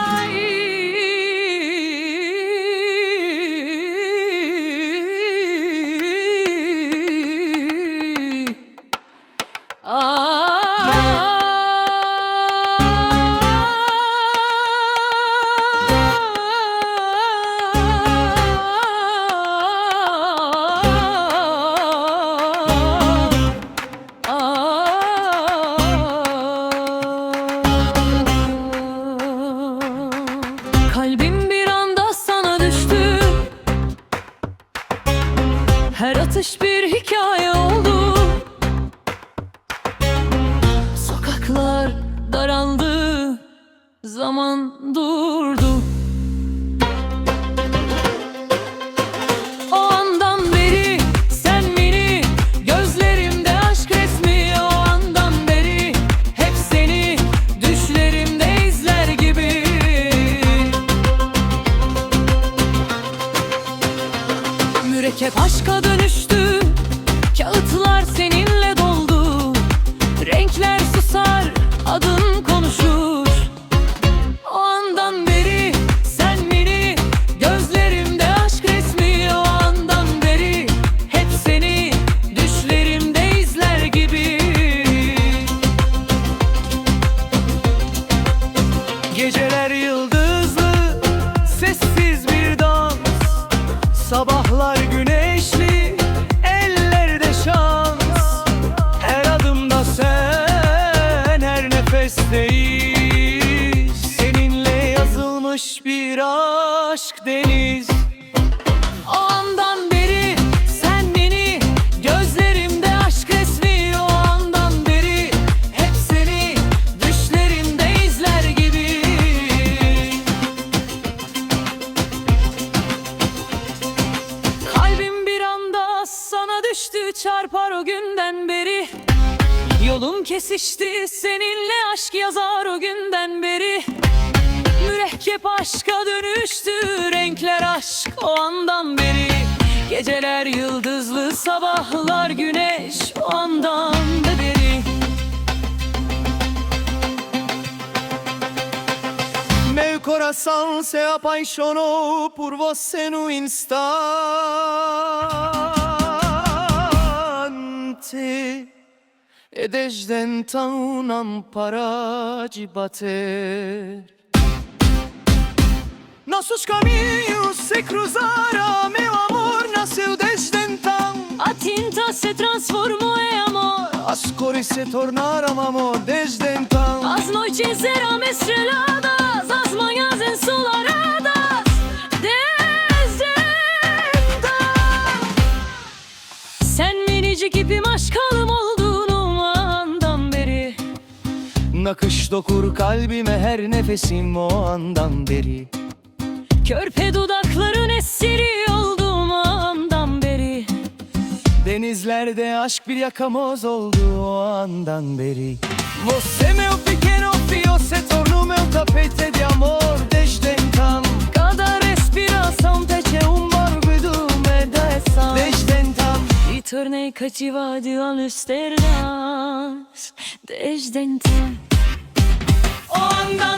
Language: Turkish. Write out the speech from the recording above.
mais. Her atış bir hikaye oldu. Sokaklar daraldı Zaman durdu Mürekkep aşka dönüştü Sabahlar güneşli, ellerde şans. Her adımda sen, her nefesteyiz. Seninle yazılmış bir aşk deniz Yolum kesişti seninle aşk yazar o günden beri. Mürekkep aşka dönüştü renkler aşk o andan beri. Geceler yıldızlı sabahlar güneş o andan beri. Meu coração se apaixonou por você no instante E desde então não para de bater. Nossos caminhos se cruzaram, meu amor nasceu desde então. A tinta se transformou em amor. As cores se tornaram amor desde então. As noites eram estreladas As manhãs ensolaradas Nakış dokur kalbime her nefesim o andan beri. Körpe dudakların esiri oldum o andan beri. Denizlerde aşk bir yakamoz oldu o andan beri. Você meu pequeno fio se tornou meu tapete de amor desde então. Cada respiração te c'è un morbido me dá essa Desde então. Ritornei cattiva di Amsterdam Desde então O andan beri sen beni